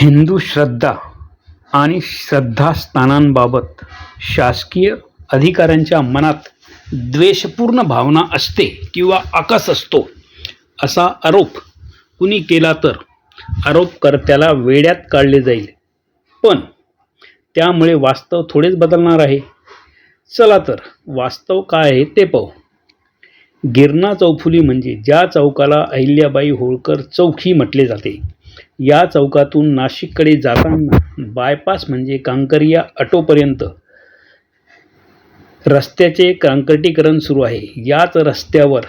हिंदू श्रद्धा आणि श्रद्धास्थानांबाबत शासकीय अधिकाऱ्यांच्या मनात द्वेषपूर्ण भावना असते किंवा आकस असतो असा आरोप कुणी केला तर आरोपकर्त्याला वेड्यात काढले जाईल. पण त्यामुळे वास्तव थोडेच बदलणार आहे. चला तर वास्तव काय आहे ते पाहू. गिरणा चौफुली म्हणजे ज्या चौकाला अहिल्याबाई होळकर चौखी म्हटले जाते या चौकातून नाशिककडे जाताना बायपास म्हणजे कांकरिया अटोपर्यंत रस्त्याचे काँक्रिटीकरण सुरू आहे. याच रस्त्यावर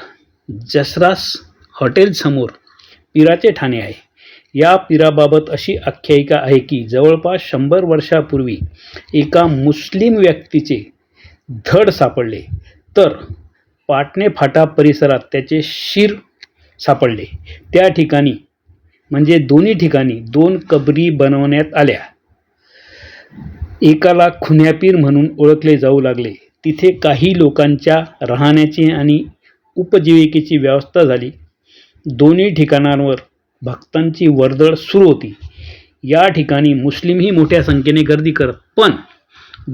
जसरास हॉटेलसमोर पिराचे ठाणे आहे. या पिराबाबत अशी आख्यायिका आहे की जवळपास शंभर वर्षापूर्वी एका मुस्लिम व्यक्तीचे धड सापडले. तर पाटणे फाटा परिसरात त्याचे शिर सापडले. त्या ठिकाणी म्हणजे दोन्ही ठिकाणी दोन कबरी बनवण्यात आल्या. एकाला खुन्यापीर म्हणून ओळखले जाऊ लागले. तिथे काही लोकांच्या राहण्याची आणि उपजीविकेची व्यवस्था झाली. दोन्ही ठिकाणांवर भक्तांची वर्दळ सुरू होती. या ठिकाणी मुस्लिमही मोठ्या संख्येने गर्दी करत पण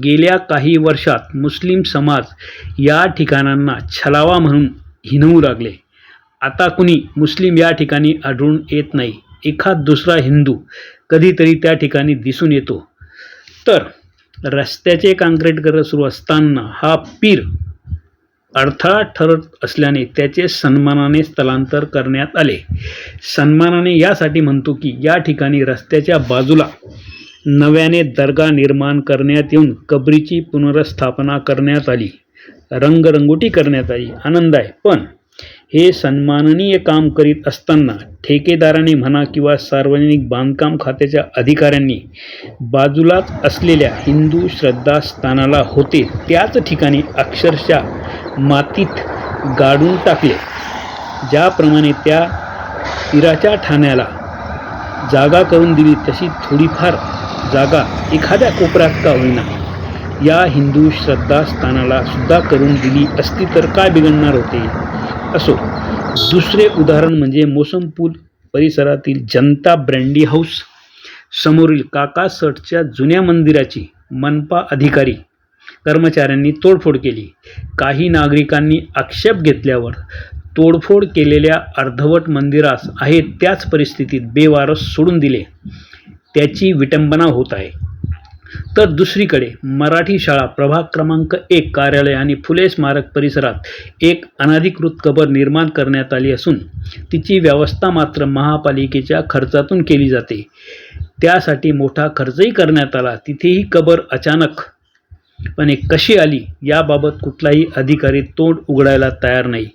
गेल्या काही वर्षात मुस्लिम समाज या ठिकाणांना छलावा म्हणून हिनवू लागले. आता कुणी मुस्लिम या ठिकाणी आढळून येत नाही. एखाद दुसरा हिंदू कधीतरी त्या ठिकाणी दिसून येतो. तर रस्त्याचे काँक्रीट करत सुरू असताना हा पीर अडथळा ठरत असल्याने त्याचे सन्मानाने स्थलांतर करण्यात आले. सन्मानाने यासाठी म्हणतो की या ठिकाणी रस्त्याच्या बाजूला नव्याने दर्गा निर्माण करण्यात येऊन कबरीची पुनर्स्थापना करण्यात आली. रंगरंगोटी करण्यात आली. आनंद आहे. पण हे सन्माननीय काम करीत असताना ठेकेदाराने म्हणा किंवा सार्वजनिक बांधकाम खात्याच्या अधिकाऱ्यांनी बाजूलाच असलेल्या हिंदू श्रद्धास्थानाला होते त्याच ठिकाणी अक्षरशः मातीत गाडून टाकले. ज्याप्रमाणे त्या पिराच्या ठाण्याला जागा करून दिली तशी थोडीफार जागा एखाद्या कोपऱ्यात का होईना. या हिंदू श्रद्धास्थानाला सुद्धा करून दिली असती तर काय बिघडणार होते? असो. दुसरे उदाहरण म्हणजे मोसमपूल परिसरातील जनता ब्रँडी हाऊस. समोरील काकासटच्या जुन्या मंदिराची मनपा अधिकारी कर्मचाऱ्यांनी तोडफोड केली. काही नागरिकांनी आक्षेप घेतल्यावर तोडफोड केलेल्या अर्धवट मंदिरास आहे त्याच परिस्थितीत बेवारस सोडून दिले. त्याची विटंबना होत आहे. तर दुसरीकडे मराठी शाळा प्रभाग क्रमांक एक कार्यालय आणि फुले स्मारक परिसरात एक अनधिकृत कबर निर्माण करण्यात आली असून तिची व्यवस्था मात्र महापालिकेच्या खर्चातून केली जाते. त्यासाठी मोठा खर्चही करण्यात आला. तिथेही कबर अचानक पणे कशी आली याबाबत कुठलाही अधिकारी तोंड उघडायला तयार नाही.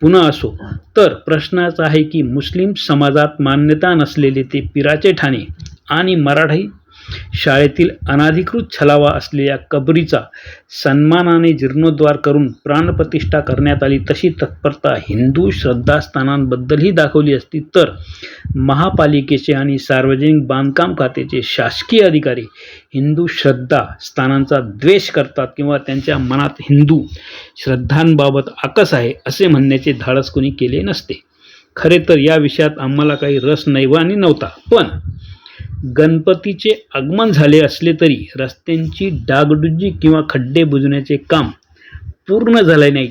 पुन्हा असो तर प्रश्नाचा आहे की मुस्लिम समाजात मान्यता नसलेले ते पिराचे ठाणे आणि मराठी शाळेतील अनाधिकृत छलावा असलेल्या कबरीचा सन्मानाने जीर्णोद्धार करून प्राणप्रतिष्ठा करण्यात आली. तशी तत्परता हिंदू श्रद्धास्थानांबद्दलही दाखवली असती. तर महापालिकेचे आणि सार्वजनिक बांधकाम खात्याचे शासकीय अधिकारी हिंदू श्रद्धा स्थानांचा द्वेष करतात किंवा त्यांच्या मनात हिंदू श्रद्धांबाबत आकस आहे असे म्हणण्याचे धाडस कोणी केले नसते. खरे तर या विषयात आम्हाला काही रस नाही आणि नव्हता. पण गणपतीचे आगमन झाले असले तरी रस्त्यांची डागडुजी किंवा खड्डे बुजण्याचे काम पूर्ण झाले नाही.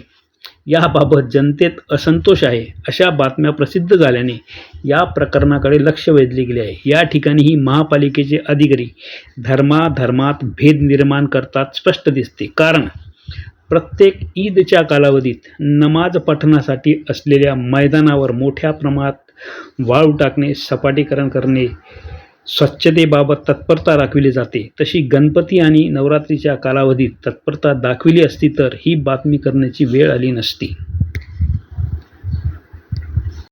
याबाबत जनतेत असंतोष आहे अशा बातम्या प्रसिद्ध झाल्याने या प्रकरणाकडे लक्ष वेधले गेले आहे. या ठिकाणी ही महापालिकेचे अधिकारी धर्माधर्मात भेद निर्माण करतात स्पष्ट दिसते. कारण प्रत्येक ईदच्या कालावधीत नमाज पठणासाठी असलेल्या मैदानावर मोठ्या प्रमाणात वाळू टाकणे सपाटीकरण करणे स्वच्छतेबाबत तत्परता दाखविली जाते. तशी गणपती आणि नवरात्रीच्या कालावधीत तत्परता दाखविली असती तर ही बातमी करण्याची वेळ आली नसती.